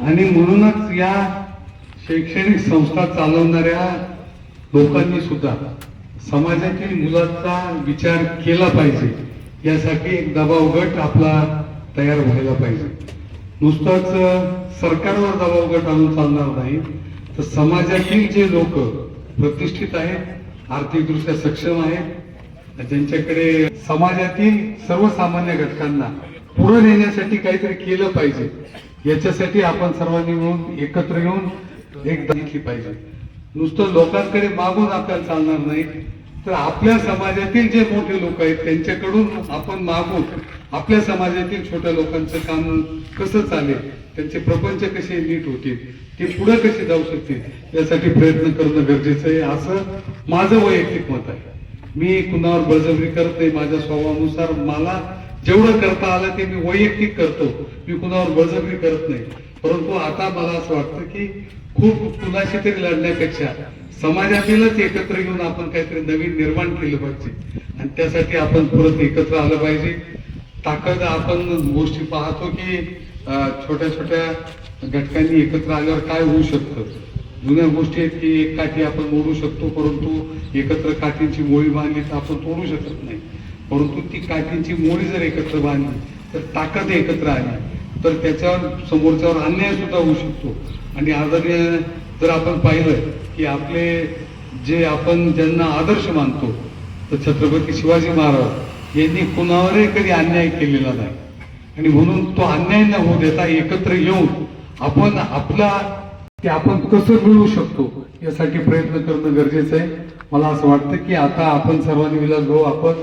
आणि म्हणूनच या शैक्षणिक संस्था चालवणाऱ्या लोकांनी सुद्धा समाजातील मुलांचा विचार केला पाहिजे. यासाठी एक दबाव गट आपला तयार व्हायला पाहिजे. नुसताच सरकारवर दबाव गट आणून चालणार नाही तर समाजातील जे लोक प्रतिष्ठित आहेत आर्थिकदृष्ट्या सक्षम आहेत ज्यांच्याकडे समाजातील सर्वसामान्य घटकांना पुढे नेण्यासाठी काहीतरी केलं पाहिजे. याच्यासाठी आपण सर्वांनी मिळून एकत्र येऊन एक घेतली पाहिजे. नुसतं लोकांकडे मागून आपल्याला चालणार नाही. तर आपल्या समाजातील जे मोठे लोक आहेत त्यांच्याकडून आपण मागून आपल्या समाजातील छोट्या लोकांचं काम कसं चालेल त्यांचे प्रपंच कसे नीट होतील ते पुढे कसे जाऊ शकतील यासाठी प्रयत्न करणं गरजेचं आहे. असं माझं वैयक्तिक मत आहे. मी कुणावर बळजबरी करत नाही माझ्या स्वभावानुसार मला जेवढं करता आलं ते मी वैयक्तिक करतो. मी कुणावर बळजबरी करत नाही. परंतु आता मला असं वाटतं की खूप कुणाशी तरी लढण्यापेक्षा समाजातीलच एकत्र येऊन आपण काहीतरी नवीन निर्माण केलं पाहिजे. आणि त्यासाठी आपण परत एकत्र आलं पाहिजे. ताकद आपण गोष्टी पाहतो की छोट्या छोट्या घटकांनी एकत्र आल्यावर काय होऊ शकतं? जुन्या गोष्टी आहेत की एक काठी आपण मोडू शकतो परंतु एकत्र काठींची मोळी बांधली तर आपण तोडू शकत नाही. परंतु ती काठींची मोळी जर एकत्र बांधली तर ताकद एकत्र आली तर त्याच्यावर समोरच्यावर अन्याय सुद्धा होऊ शकतो. आणि आदरणीय जर आपण पाहिलं की आपले जे आपण ज्यांना आदर्श मानतो तर छत्रपती शिवाजी महाराज यांनी कुणावरही कधी अन्याय केलेला नाही. आणि म्हणून तो अन्याय न होऊ देता एकत्र येऊन आपण आपला ते आपण कसं मिळवू शकतो यासाठी प्रयत्न करणं गरजेचं आहे. मला असं वाटतं की आता आपण सर्वांनी विलास भाऊ आपण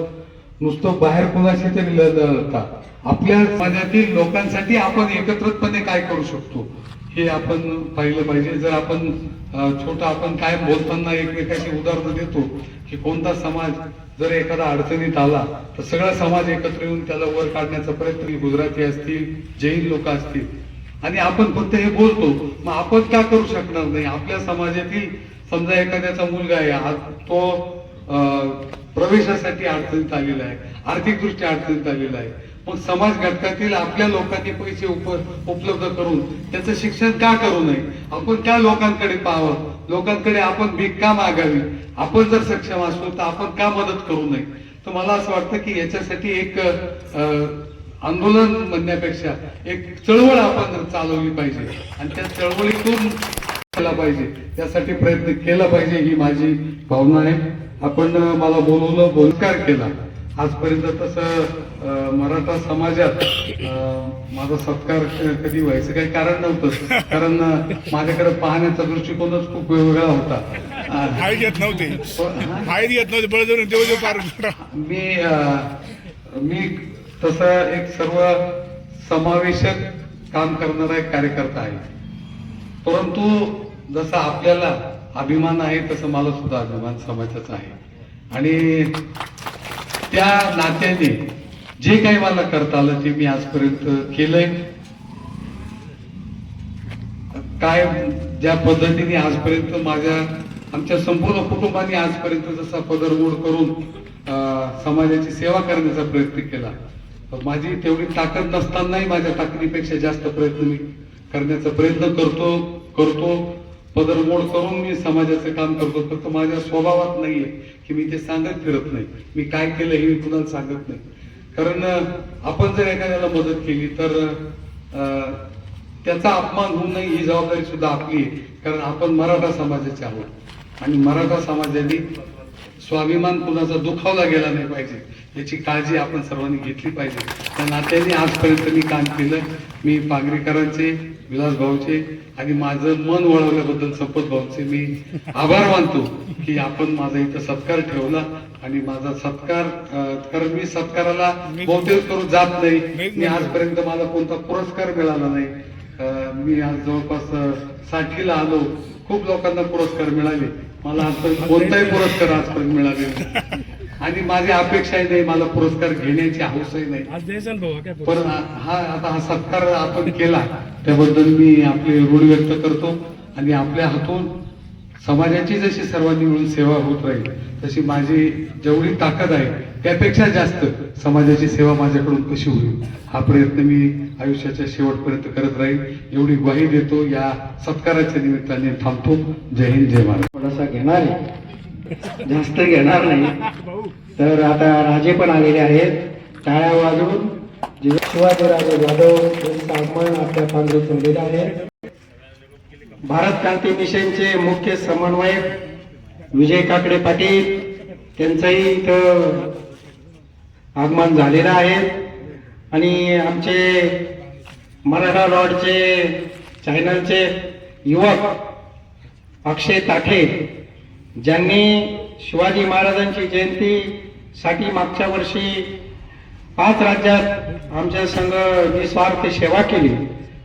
नुसतं बाहेर कुणाशी तरी लढता आपल्या समाजातील लोकांसाठी आपण एकत्रितपणे काय करू शकतो हे आपण पाहिलं पाहिजे. जर आपण छोटं छोटा आपण काय बोलताना एकमेकाशी उदाहरणं देतो की कोणता समाज जर एखादा अडचणीत आला तर सगळा समाज एकत्र येऊन त्याला वर काढण्याचा प्रयत्न. गुजराती असतील जैन लोक असतील आणि आपण फक्त हे बोलतो मग आपण का करू शकणार नाही? आपल्या समाजातील समजा एखाद्याचा मुलगा आहे तो अं, प्रवेशासाठी अडचणीत आलेला आहे आर्थिकदृष्ट्या अडचणीत आलेला आहे. मग समाज घटकातील आपल्या लोकांनी पैसे उप उपलब्ध करून त्याचं शिक्षण का करू नये? आपण त्या लोकांकडे पाहावं. लोकांकडे आपण भीक का मागावी? आपण जर सक्षम असलो तर आपण का मदत करू नये? तर मला असं वाटतं की याच्यासाठी एक अं, आंदोलन म्हणण्यापेक्षा एक चळवळ आपण चालवली पाहिजे. आणि त्या चळवळीतून केला पाहिजे. त्यासाठी प्रयत्न केला पाहिजे ही माझी भावना आहे. आपण मला बोलवलं बोलकार केला. आजपर्यंत तसं मराठा समाजात माझा सत्कार कधी व्हायचं काही कारण नव्हतं. कारण माझ्याकडे पाहण्याचा दृष्टिकोनच खूप वेगवेगळा होता. घेत नव्हते. हा? मी मी तसं एक सर्व समावेशक काम करणारा एक कार्यकर्ता आहे. परंतु जसा आपल्याला अभिमान आहे तसं मला सुद्धा अभिमान समाजाचा आहे. आणि त्या नात्याने जे काही मला करता आलं ते मी आजपर्यंत केलंय. काय ज्या पद्धतीने आजपर्यंत माझ्या आमच्या संपूर्ण कुटुंबाने आजपर्यंत जसा पदरमोड करून समाजाची सेवा करण्याचा प्रयत्न केला माझी तेवढी ताकद नसतानाही माझ्या ताकदीपेक्षा जास्त प्रयत्न मी करण्याचा प्रयत्न करतो करतो. पदरमोड करून मी समाजाचं काम करतो. फक्त माझ्या स्वभावात नाहीये की मी ते सांगत फिरत नाही. मी काय केलं हे मी कुणाला सांगत नाही. कारण आपण जर एखाद्याला मदत केली तर त्याचा अपमान होऊ नये ही जबाबदारी सुद्धा आपली आहे. कारण आपण मराठा समाजाचे आहोत. आणि मराठा समाजाने स्वाभिमान कुणाचा दुखावला गेला नाही पाहिजे. याची काळजी आपण सर्वांनी घेतली पाहिजे. त्या नात्याने आजपर्यंत मी काम केलं. मी पांगरीकरांचे विलास भाऊचे आणि माझं मन वळवल्याबद्दल संपत भाऊचे मी आभार मानतो की आपण माझा इथं सत्कार ठेवला आणि माझा सत्कार कारण मी सत्काराला बहुतेक करून जात नाही. मी आजपर्यंत मला कोणता पुरस्कार मिळाला नाही. मी आज जवळपास साठीला आलो. खूप लोकांना पुरस्कार मिळाले. मला आजपर्यंत कोणताही पुरस्कार आजपर्यंत मिळाले नाही. आणि माझी अपेक्षाही नाही मला पुरस्कार घेण्याची हौसही नाही. पण हा आता हा सत्कार आपण केला त्याबद्दल मी आपले ऋण व्यक्त करतो आणि आपल्या हातून समाजाची जशी सर्वांनी मिळून सेवा होत राहील तशी माझी जेवढी ताकद आहे त्यापेक्षा जास्त समाजाची सेवा माझ्याकडून कशी होईल हा प्रयत्न मी आयुष्याच्या शेवटपर्यंत करत राहील. एवढी ग्वाही देतो या सत्काराच्या निमित्ताने थांबतो. जय हिंद जय महाराज थोडासा घेणार आहे जास्त घेणार नाही. तर आता राजे पण आलेले आहेत. टाळ्या वाजवून जे शिवाजीराजे जाधव यांचं आगमन आपल्या पांढरे ठेवलेलं आहे. भारत क्रांती मिशनचे मुख्य समन्वयक विजय काकडे पाटील त्यांचंही इथं आगमन झालेलं आहे. आणि आमचे मराठा लॉर्डचे चॅनलचे युवक अक्षय ताठे ज्यांनी शिवाजी महाराजांची जयंती साठी मागच्या वर्षी पाच राज्यात आमच्या संघ निस्वार्थ सेवा केली.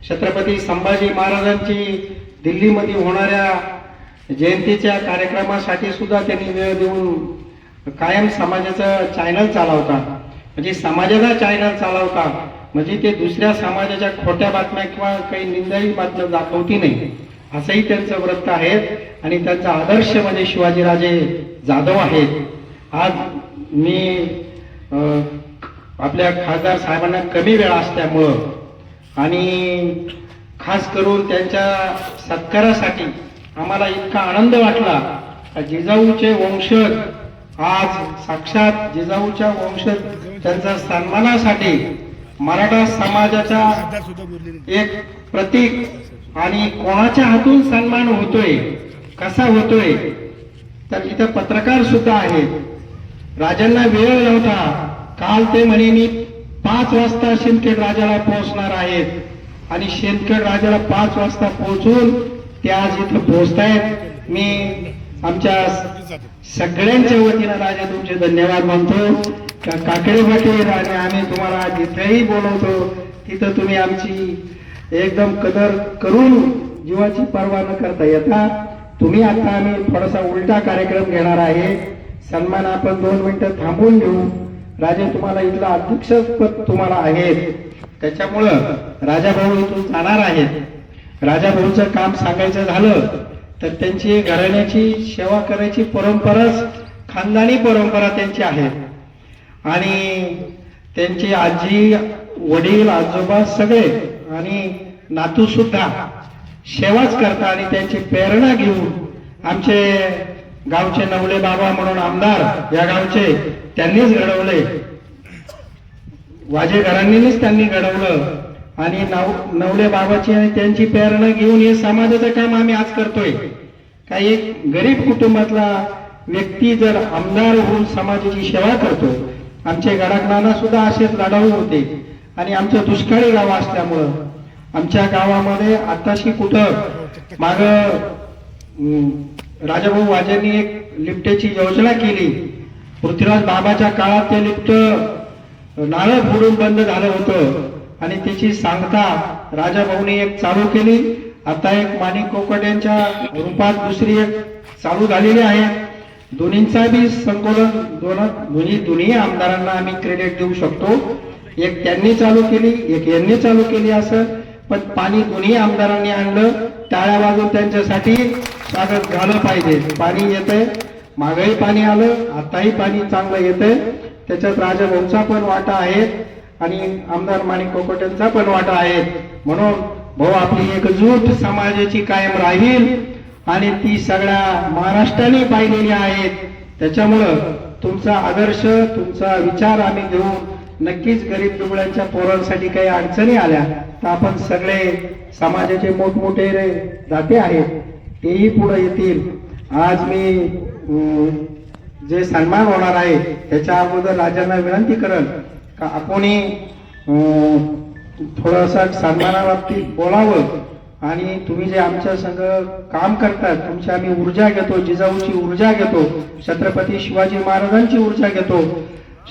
छत्रपती संभाजी महाराजांची दिल्लीमध्ये होणाऱ्या जयंतीच्या कार्यक्रमासाठी सुद्धा त्यांनी वेळ देऊन कायम समाजाचा चॅनल चालवता. म्हणजे समाजाचा चॅनल चालवता. म्हणजे ते दुसऱ्या समाजाच्या खोट्या बातम्या किंवा काही निंदाई बातम्या दाखवती नाही. असंही त्यांचं व्रत आहे आणि त्यांचा आदर्श म्हणजे शिवाजीराजे जाधव आहेत. आज मी आपल्या खासदार साहेबांना कमी वेळ असल्यामुळं आणि खास करून त्यांच्या सत्कारासाठी आम्हाला इतका आनंद वाटला का जिजाऊचे वंशज आज साक्षात जिजाऊच्या वंशज त्यांच्या सन्मानासाठी मराठा समाजाचा एक प्रतीक आणि कोणाच्या हातून सन्मान होतोय कसा होतोय तर इथं पत्रकार सुद्धा आहेत. राजांना वेळ नव्हता. काल ते म्हणे मी पाच वाजता शिंदखेड राजाला पोहोचणार आहेत. आणि शिंदखेड राजाला पाच वाजता पोहोचून ते आज इथं पोहोचतायत. मी आमच्या सगळ्यांच्या वतीनं राजा तुमचे धन्यवाद मानतो. काकडे पाटील आणि आम्ही तुम्हाला जिथेही बोलवतो तिथं तुम्ही आमची एकदम कदर करून जीवाची पर्वा न करता येता तुम्ही आता आम्ही थोडासा उलटा कार्यक्रम घेणार आहे. सन्मान आपण दोन मिनिटं थांबून घेऊ. राजे तुम्हाला इथलं अध्यक्षपद तुम्हाला आहे. त्याच्यामुळं राजाभाऊ इथून जाणार आहेत. राजाभाऊचं काम सांगायचं झालं तर त्यांची घराण्याची सेवा करायची परंपराच खानदानी परंपरा त्यांची आहे. आणि त्यांची आजी वडील आजोबा सगळे आणि नातू सुद्धा सेवाच करता आणि त्यांची प्रेरणा घेऊन आमचे गावचे नवले बाबा म्हणून आमदार या गावचे त्यांनीच घडवले. वाजे घरांनीच त्यांनी घडवलं आणि नव नवले बाबाची आणि त्यांची प्रेरणा घेऊन हे समाजाचं काम आम्ही आज करतोय. काही एक गरीब कुटुंबातला व्यक्ती जर आमदार होऊन समाजाची सेवा करतो आमचे गडाकनाना सुद्धा असेच लढाऊ होते. आणि आमचं दुष्काळी गाव असल्यामुळं आमच्या गावामध्ये आताशी कुठं माग राजाभाऊ वाजेंनी एक लिफ्टेची योजना केली. पृथ्वीराज बाबाच्या काळात ते लिफ्ट नाळं फोडून बंद झालं होतं. आणि त्याची सांगता राजाभाऊनी एक चालू केली. आता एक माणिक कोकट यांच्या रूपात दुसरी एक चालू झालेली आहे. दोन्हींचा बी संकोलन दोन दोन्ही दोन्ही आमदारांना आम्ही क्रेडिट देऊ शकतो. एक त्यांनी चालू केली एक यांनी चालू केली असं. पण पाणी दोन्ही आमदारांनी आणलं टाळ्या वाजून त्यांच्यासाठी स्वागत झालं पाहिजे. पाणी येतंय मागही पाणी आलं आताही पाणी चांगलं येतंय. त्याच्यात राजाभाऊचा पण वाटा आहे आणि आमदार माणिक कोकोटेंचा पण वाटा आहे. म्हणून भाऊ आपली एकजूट समाजाची कायम राहील आणि ती सगळ्या महाराष्ट्राने पाहिलेली आहेत. त्याच्यामुळं तुमचा आदर्श तुमचा विचार आम्ही घेऊन नक्कीच गरीब दुबळ्यांच्या पोरांसाठी काही अडचणी आल्या तर आपण सगळे समाजाचे मोठमोठे दाते आहेत तेही पुढे येतील. आज मी जे सन्मान होणार आहे त्याच्या अगोदर राजांना विनंती करल का आपणही थोडासा सन्मानाबाबतीत बोलावं आणि तुम्ही जे आमच्या संघ काम करतात तुमची आम्ही ऊर्जा घेतो जिजाऊची ऊर्जा घेतो छत्रपती शिवाजी महाराजांची ऊर्जा घेतो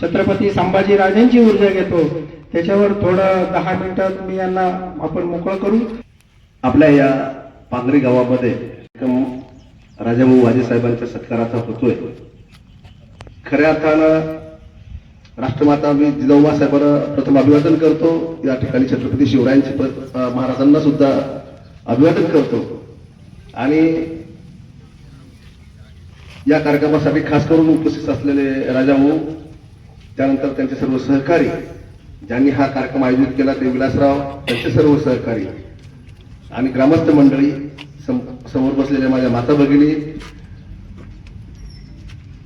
छत्रपती संभाजी राजांची ऊर्जा घेतो. त्याच्यावर थोडं दहा मिनिटात मी यांना आपण मोकळं करू. आपल्या या पांगरी गावामध्ये राजाभाऊ वाजेसाहेबांच्या सत्काराचा होतोय. खऱ्या अर्थानं राष्ट्रमाता मी जिजाऊमा साहेबांना प्रथम अभिवादन करतो. या ठिकाणी छत्रपती शिवरायांचे महाराजांना सुद्धा अभिवादन करतो. आणि या कार्यक्रमासाठी खास करून उपस्थित असलेले राजाभाऊ त्यानंतर त्यांचे सर्व सहकारी ज्यांनी हा कार्यक्रम आयोजित केला ते विलासराव त्यांचे सर्व सहकारी आणि ग्रामस्थ मंडळी सम- समोर बसलेल्या माझ्या माता भगिनी.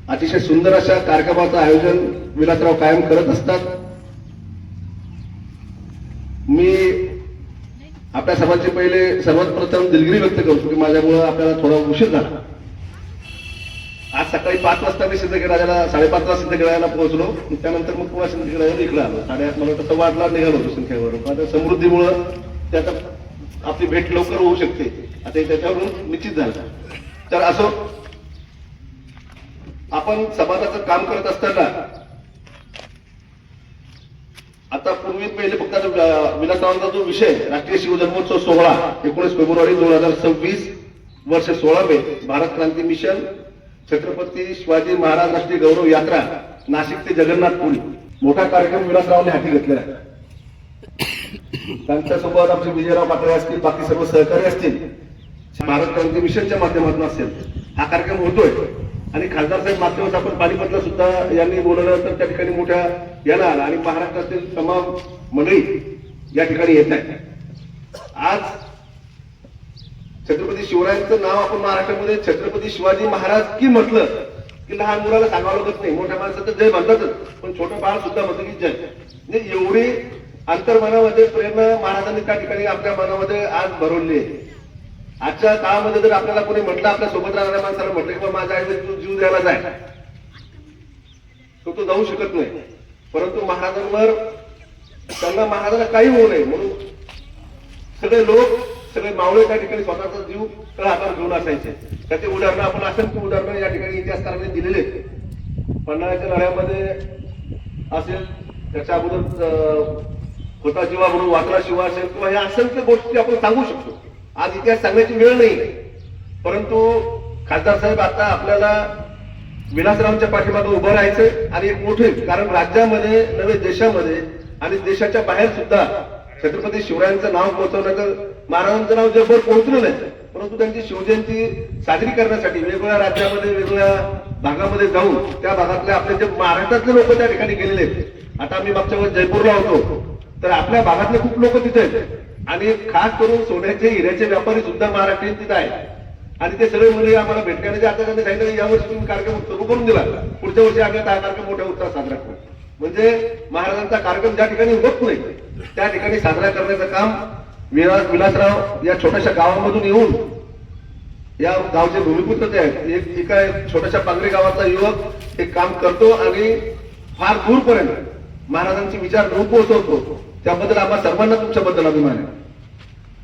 अतिशय सुंदर अशा कार्यक्रमाचं आयोजन विलासराव कायम करत असतात. मी आपल्या सर्वांचे पहिले सर्वात प्रथम दिलगिरी व्यक्त करतो की माझ्यामुळं आपल्याला थोडा उशीर झाला. सकाळी पाच वाजता मी सिद्धगडाला वाजता सिद्धगडाला पोहोचलो. त्यानंतर मग पुन्हा सिद्धगडाला इकडे आलो. साडेआठ मला वाटतं सव्वा निघालो होतो संख्येवरून. आता समृद्धीमुळं ते आता आपली भेट लवकर होऊ शकते. आता त्याच्यावरून निश्चित झालं. तर असो आपण समाजाचं काम करत असताना आता पूर्वी पहिले फक्त आता विलासरावांचा जो विषय राष्ट्रीय शिवजन्मोत्सव सोहळा एकोणीस फेब्रुवारी दोन हजार सव्वीस वर्ष सोळा मे भारत क्रांती मिशन छत्रपती शिवाजी महाराज राष्ट्रीय गौरव यात्रा नाशिक ते जगन्नाथपुरी मोठा कार्यक्रम विलासरावने हाती घेतलेला आहे. त्यांच्यासोबत आमचे विजयराव पाटळे असतील बाकी सर्व सहकारी असतील भारत क्रांती मिशनच्या माध्यमातून असेल. हा कार्यक्रम होतोय. आणि खासदार साहेब माध्यमात आपण पानिपतला सुद्धा यांनी बोलवल्यानंतर त्या ठिकाणी मोठ्या याला आला. आणि महाराष्ट्रातील तमाम मंडळी या ठिकाणी येत आहेत. आज छत्रपती शिवरायांचं नाव आपण महाराष्ट्रामध्ये छत्रपती शिवाजी महाराज की म्हटलं की लहान मुलाला सांगावं लागत नाही. मोठ्या माणसाचं जय म्हणतातच. पण छोटं बाळ सुद्धा म्हणतं की जय. म्हणजे एवढी अंतर्मनामध्ये प्रेरणा महाराजांनी त्या ठिकाणी आपल्या मनामध्ये आज भरवली आहे. आजच्या काळामध्ये जर आपल्याला कोणी म्हटलं आपल्यासोबत राहणाऱ्या माणसाला म्हटलं की माझ्या आईने तू जीव द्यायला जाय तो तो जाऊ शकत नाही. परंतु महाराजांवर त्यांना महाराजांना काही होऊ नये म्हणून सगळे लोक सगळे मावळे त्या ठिकाणी स्वतःचा जीव तळ हातावर घेऊन असायचे. त्याचे उदाहरणं आपण असंख्य उदाहरणं या ठिकाणी इतिहासकारांनी दिलेले आहेत. पन्हाळ्याच्या लढ्यामध्ये असेल त्याच्या अगोदर होता जीवा म्हणून वाचला शिवा असेल किंवा ह्या असंख्य गोष्टी आपण सांगू शकतो. आज इतिहास सांगण्याची वेळ नाही. परंतु खासदार साहेब आता आपल्याला विलासरावांच्या पाठीमागे उभं राहायचं आणि एक मोठे कारण राज्यामध्ये नव्हे देशामध्ये आणि देशाच्या बाहेर सुद्धा छत्रपती शिवरायांचं नाव पोहोचवण्याचं महाराजांचं नाव जगभर पोहोचलं नाही परंतु त्यांची शिवजयंती साजरी करण्यासाठी वेगवेगळ्या राज्यामध्ये वेगवेगळ्या भागामध्ये जाऊन त्या भागातले आपले जे महाराष्ट्रातले लोक त्या ठिकाणी गेलेले आहेत. आता आम्ही मागच्या वेळेस जयपूरला होतो. तर आपल्या भागातले खूप लोक तिथे आहेत. आणि खास करून सोन्याचे हिऱ्याचे व्यापारी सुद्धा महाराष्ट्रीयन तिथे आहेत. आणि ते सगळे मुले आम्हाला भेटण्याने आता त्यांनी सांगितलं की यावर्षी तुम्ही कार्यक्रम सुरू करून दिला. पुढच्या वर्षी आम्ही हा कार्यक्रम मोठ्या उत्साहात साजरा करू. म्हणजे महाराजांचा कार्यक्रम ज्या ठिकाणी होत नाही त्या ठिकाणी साजरा करण्याचं काम विलासराव या छोट्याशा गावामधून येऊन या गावचे भूमिपुत्र जे आहेत. एक एका छोट्याशा पांगरी गावाचा युवक. हे काम करतो आणि फार दूरपर्यंत महाराजांचे विचार न पोहोचवतो त्याबद्दल आम्हा सर्वांना तुमच्याबद्दल अभिमान आहे.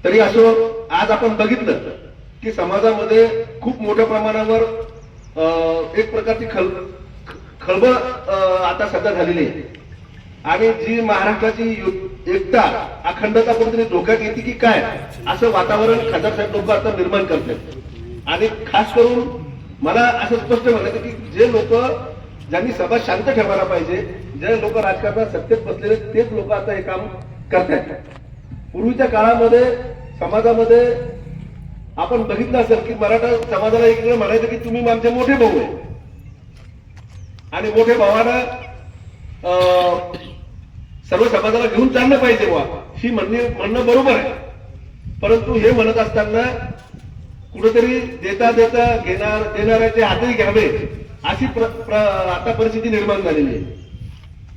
तरी असो आज आपण बघितलं की समाजामध्ये खूप मोठ्या प्रमाणावर एक प्रकारची खल खळबळ आता सध्या झालेली आहे. आणि जी महाराष्ट्राची एकता अखंडता कुठेतरी धोक्यात येते की काय? असं वातावरण खासदार साहेब लोक आता निर्माण करतात. आणि खास करून मला असं स्पष्ट म्हणायचं की जे लोक ज्यांनी सभा शांत ठेवायला पाहिजे जे लोक राजकारणात सत्तेत बसलेले तेच लोक आता हे काम करतायत. पूर्वीच्या काळामध्ये समाजामध्ये आपण बघितलं असेल की मराठा समाजाला एकीकडे म्हणायचं की तुम्ही आमचे मोठे भाऊ आहे. आणि मोठे भावानं अं, सर्व समाजाला घेऊन चाललं पाहिजे वा ही म्हणणे म्हणणं बरोबर आहे. परंतु हे म्हणत असताना कुठेतरी देता देता घेणार देणाऱ्याचे हातही घ्यावे अशी प्र- प्र- आता परिस्थिती निर्माण झालेली आहे.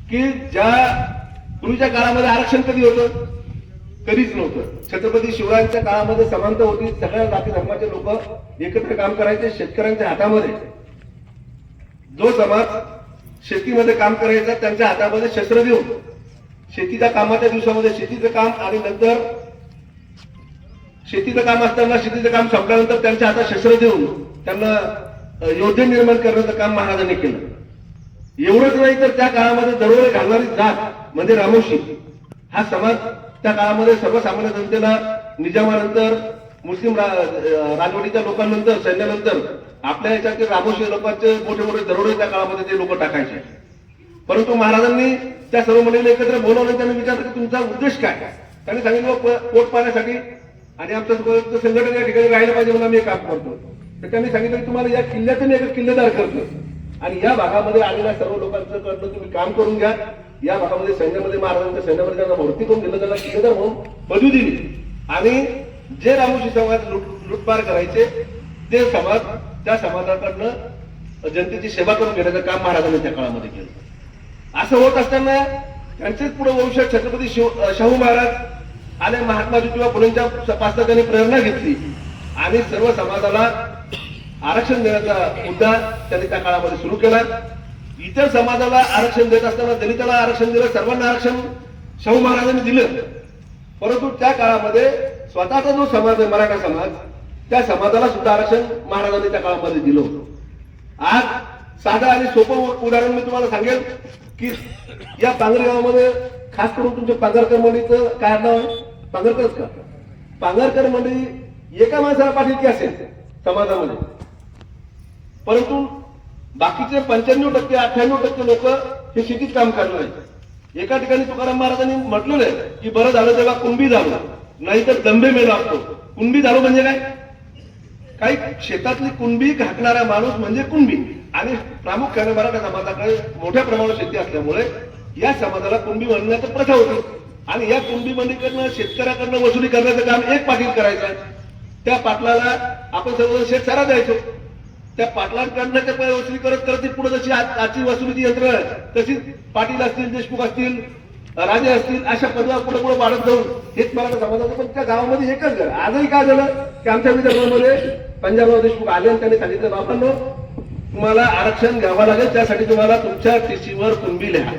की ज्या पूर्वीच्या काळामध्ये आरक्षण कधी होतं? कधीच नव्हतं. छत्रपती शिवरायांच्या काळामध्ये समानता होती. सगळ्या जाती धर्माचे लोक एकत्र काम करायचे शेतकऱ्यांच्या हातामध्ये. जो समाज शेतीमध्ये काम करायचा त्यांच्या हातामध्ये शस्त्र देऊन शेतीच्या कामाच्या दिवसामध्ये शेतीचं काम आणि नंतर शेतीचं काम असताना शेतीचं काम संपल्यानंतर त्यांच्या हातात शस्त्र देऊन त्यांना योद्धे योजना निर्माण करण्याचं काम महाराजांनी केलं. एवढंच नाही तर त्या काळामध्ये दरोडे घालणारी जात म्हणजे रामोशी हा समाज त्या काळामध्ये सर्वसामान्य जनतेला निजामानंतर मुस्लिम रा- राजवटीच्या लोकांनंतर सैन्यानंतर आपल्या याच्यातील रामोशी लोकांचे मोठे मोठे दरोडे त्या काळामध्ये ते लोक टाकायचे. परंतु महाराजांनी त्या सर्व मंडळीला एकत्र बोलावलं त्यांनी विचारलं की तुमचा उद्देश काय? त्यांनी सांगितलं प- पोट पाण्यासाठी आणि आमचं संघटन या ठिकाणी राहिलं पाहिजे म्हणून आम्ही काम करतो तर त्यांनी सांगितलं की तुम्हाला या किल्ल्यातून एक किल्लेदार करतो आणि या भागामध्ये आलेल्या सर्व लोकांचं कडनं तुम्ही काम करून घ्या. या भागामध्ये सैन्यामध्ये महाराजांच्या सैन्यामध्ये त्यांना भरती करून दिलं त्यांना किल्लेदार म्हणून पदवी दिली. आणि जे रामोशी समाज लूट लुटपार करायचे ते समाज त्या समाजाकडनं जनतेची सेवा करून घेण्याचं काम महाराजांनी त्या काळामध्ये केलं. असं होत असताना त्यांचेच पुढे वंश छत्रपती शाहू महाराज आणि महात्मा ज्योतिबा फुलेंच्या पासून प्रेरणा घेतली. आणि सर्व समाजाला आरक्षण देण्याचा मुद्दा त्यांनी त्या काळामध्ये सुरू केला. इतर समाजाला आरक्षण देत असताना दलिताला आरक्षण दिलं सर्वांना आरक्षण शाहू महाराजांनी दिलं. परंतु त्या काळामध्ये स्वतःचा जो समाज आहे मराठा समाज त्या समाजाला सुद्धा आरक्षण महाराजांनी त्या काळामध्ये दिलं होतं. आज साधं आणि सोपं उदाहरण मी तुम्हाला सांगेल. की या पांगरी गावामध्ये खास करून तुमच्या पांगरकर मंडळीचं काय नाव आहे? पांगरकरच का? पांगरकर मंडळी एका माणसाला पाठीची असेल समाजामध्ये? परंतु बाकीचे पंच्याण्णव टक्के अठ्ठ्याण्णव टक्के लोक हे शेतीत काम करणार आहेत. एका ठिकाणी तुकाराम महाराजांनी म्हटलेलं आहे की बरं झालं तेव्हा कुंभी झालं नाहीतर दंबे मेला असतो कुंभी झालो म्हणजे काय? काही शेतातली कुणबी घाकणारा माणूस म्हणजे कुणबी. आणि प्रामुख्याने मराठा समाजाकडे मोठ्या प्रमाणात शेती असल्यामुळे या समाजाला कुंभी म्हणण्याची प्रथा होती. आणि या कुणबी मंडीकडनं शेतकऱ्याकडनं वसुली करण्याचं काम एक पाटील करायचं त्या पाटलाला आपण सर्वजण शेत सारा द्यायचो. त्या पाटलांकडनं ते पैसे वसुली करत करत पुढे जशी आजची वसुलीची यंत्र तशी तशीच पाटील असतील देशमुख असतील राजे असतील अशा पदवा पुढे पुढे वाढत जाऊन हेच मराठा समाजाचं पण त्या गावामध्ये एकच झालं. आजही काय झालं? की आमच्या विदर्भामध्ये पंजाबराव देशमुख आले आणि त्यांनी सांगितलं बाबांनो तुम्हाला आरक्षण घ्यावं लागेल त्यासाठी तुम्हाला तुमच्या टीसीवर कुणबी लिहा.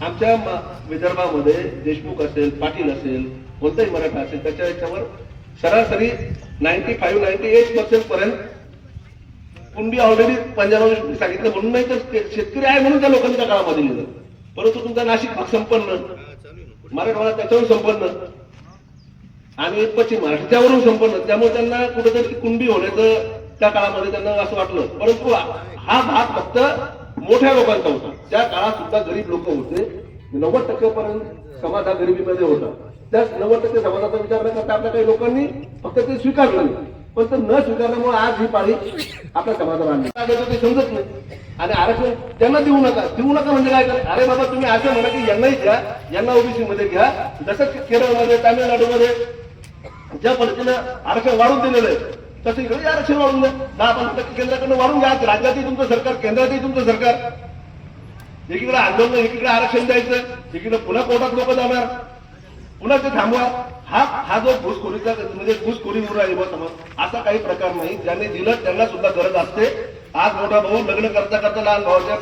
आमच्या विदर्भामध्ये देशमुख असेल पाटील असेल कोणताही मराठा असेल त्याच्या याच्यावर सरासरी ninety five ninety eight percent पर्यंत कुणबी ऑलरेडी पंजाबराव सांगितलं म्हणून नाही तर ते शेतकरी आहे म्हणून त्या लोकांनी त्या काळामध्ये लिहिलं. परंतु तुमचा नाशिक भाग संपन्न. मराठवाडा त्याच्यावर संपन्न. आणि पश्चिम महाराष्ट्रावरून संपन्न. त्यामुळे त्यांना कुठेतरी कुणबी होण्याचं त्या काळामध्ये त्यांना असं वाटलं. परंतु हा भाग फक्त मोठ्या लोकांचा होता. त्या काळात सुद्धा गरीब लोक होते. नव्वद टक्केपर्यंत समाज हा गरिबीमध्ये होता. त्या नव्वद टक्के समाजाचा विचार न करता आपल्या काही लोकांनी फक्त ते स्वीकारलं नाही. पण ते न स्वीकारल्यामुळे आज ही पाळी आपल्या समाजाला आणली. ते समजत नाही. आणि आरक्षण त्यांना देऊ नका. देऊ नका म्हणजे काय? करा अरे बाबा तुम्ही असं म्हणा की यांनाही घ्या. यांना ओबीसी मध्ये घ्या. जसं केरळमध्ये तामिळनाडूमध्ये ज्या पद्धतीनं आरक्षण वाढून दिलेलं आहे तसं इकडे आरक्षण वाढून द्या. दहा पंधरा टक्के केंद्राकडनं वाढून घ्या. राज्यातही तुमचं सरकार केंद्रातही तुमचं सरकार. एकीकडे आंदोलन एकीकडे आरक्षण द्यायचं एकीकडे पुन्हा कोर्टात लोक जाणार. पुन्हा ते थांबवा. हा हा जो घुसखोरीचा म्हणजे घुसखोरी म्हणून आहे समज असा काही प्रकार नाही. ज्यांनी दिलं त्यांना सुद्धा गरज असते. आज मोठा भाऊ लग्न करता करता लहान भावाच्या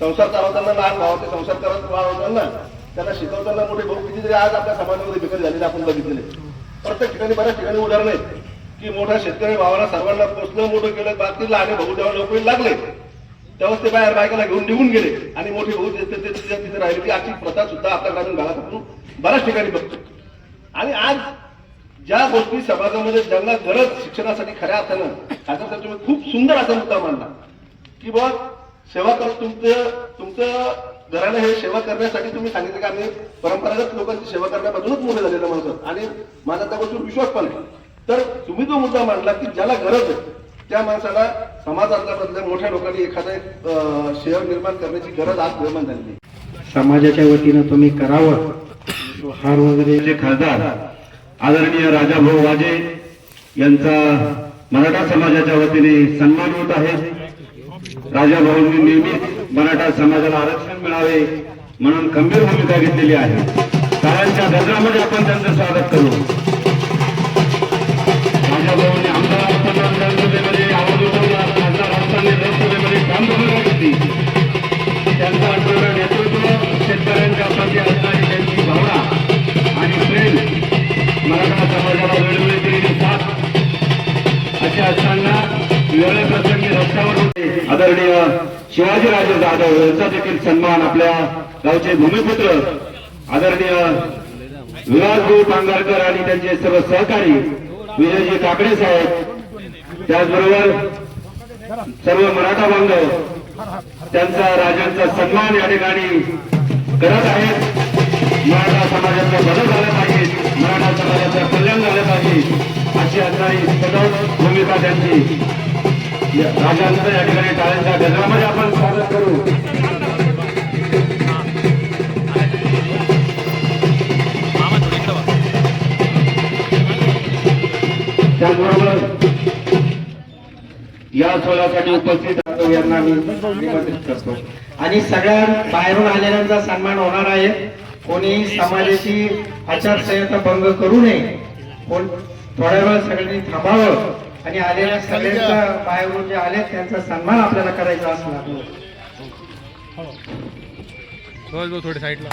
संसार चालवताना लहान भावाचे संसार करत वाढवताना त्यांना शिकवताना मोठे भाऊ कितीतरी आज आपल्या समाजामध्ये बिकट झालेले आपण बघितलेले. प्रत्येक ठिकाणी बऱ्याच ठिकाणी उदाहरण आहेत. की मोठ्या शेतकरी भावाला सर्वांना पोचलं मोठं केलं बाकी लहान भाऊ जेव्हा नोकरी लागले तेव्हाच ते बाहेर बायकाला घेऊन निघून गेले. आणि मोठे भाऊ तिथे राहिली राहिले की प्रथा सुद्धा आपल्या ग्रामीण भागात आपण बऱ्याच ठिकाणी बघतो. आणि आज ज्या गोष्टी समाजामध्ये ज्यांना गरज शिक्षणासाठी खऱ्या अर्थानं त्याचा तुम्ही खूप सुंदर असा मुद्दा मांडला. की बघ सेवा कर तुमचं तुमचं घराला हे सेवा करण्यासाठी तुम्ही सांगितलं की आम्ही परंपरागत लोकांची सेवा करण्यापासूनच मोठे झालेलं माणसं आणि माझा त्या गोष्टीवर विश्वास पण आहे. तर तुम्ही जो मुद्दा मांडला की ज्याला गरज आहे त्या माणसाला समाजातल्या मोठ्या लोकांनी एखादा शेअर निर्माण करण्याची गरज आज निर्माण झालेली आहे. समाजाच्या वतीनं तुम्ही करावं हार वगैरे जे खासदार आदरणीय राजाभाऊ वाजे यांचा मराठा समाजाच्या वतीने सन्मान होत आहे. राजाभाऊंनी नेहमीच मराठा समाजाला आरक्षण मिळावे म्हणून गंभीर भूमिका घेतलेली आहे. टाळ्यांच्या गजरामध्ये आपण त्यांचं स्वागत करू. आमदार विधानसभेमध्ये आवाज उठवला खासदार लोकसभेमध्ये काम भूमिका घेतली त्यांचं नेतृत्व शेतकऱ्यांच्या प्रती असणारी त्यांची भावना आणि प्रेम मराठा समाजाला वेळोवेळी साथ असे असताना रस्त्यावर होते आदरणीय शिवाजीराजे जाधव यांचा देखील सन्मान आपल्या गावचे भूमिपुत्र आदरणीय विलासभाऊ पांगारकर आणि त्यांचे सर्व सहकारी विजयजी काकडे साहेब त्याचबरोबर सर्व मराठा बांधव त्यांचा राजांचा सन्मान या ठिकाणी करत आहेत. मराठा समाजाचा बदल झालं पाहिजे. मराठा समाजाचं कल्याण झालं पाहिजे. अशी असणारी सतत भूमिका त्यांची. राजांचं या ठिकाणी टाळ्यांच्या गजरामध्ये आपण स्वागत करू. त्याचबरोबर या सोहळ्यासाठी उपस्थित असलेल्या यांना मी निमंत्रित करतो. आणि सगळ्या बाहेरून आलेल्यांचा सन्मान होणार आहे. कोणी समाजाची आचारसंहिता भंग करू नये. कोण थोड्या वेळ सगळ्यांनी थांबावं. आणि आलेल्या सगळ्यांच्या बाहेरून जे आले त्यांचा सन्मान आपल्याला करायचा असणार. हो. थोडे साईडला.